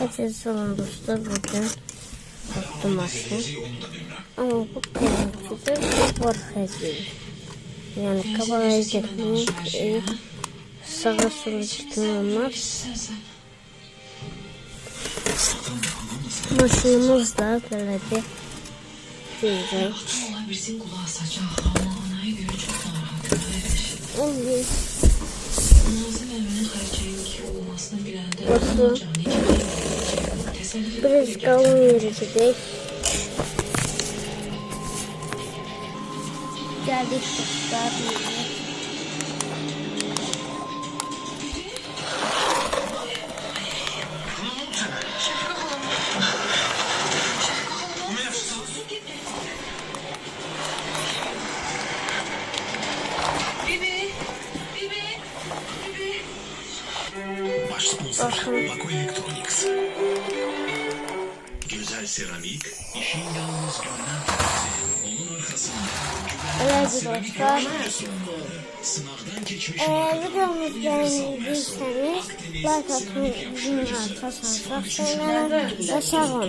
Herkese selam dostlar. Bugün baktım maçı. Ama bu de var hazır. Yani gitmek, e, sağa sola gitmem Maşınımız da böyle bir güzel. Bilende Nasıl? Canı içine teselli Biraz kalın yere gidelim. Geldik! Bibi! Baş sponsor Bako Electronics. Güzel seramik, işin yalnız görünen tarafı. Onun arkasında Evet dostlar. sınavdan geçmiş Eğer videomuzu beğendiyseniz like atmayı, bildirim açarsanız çok sevinirim. Olun.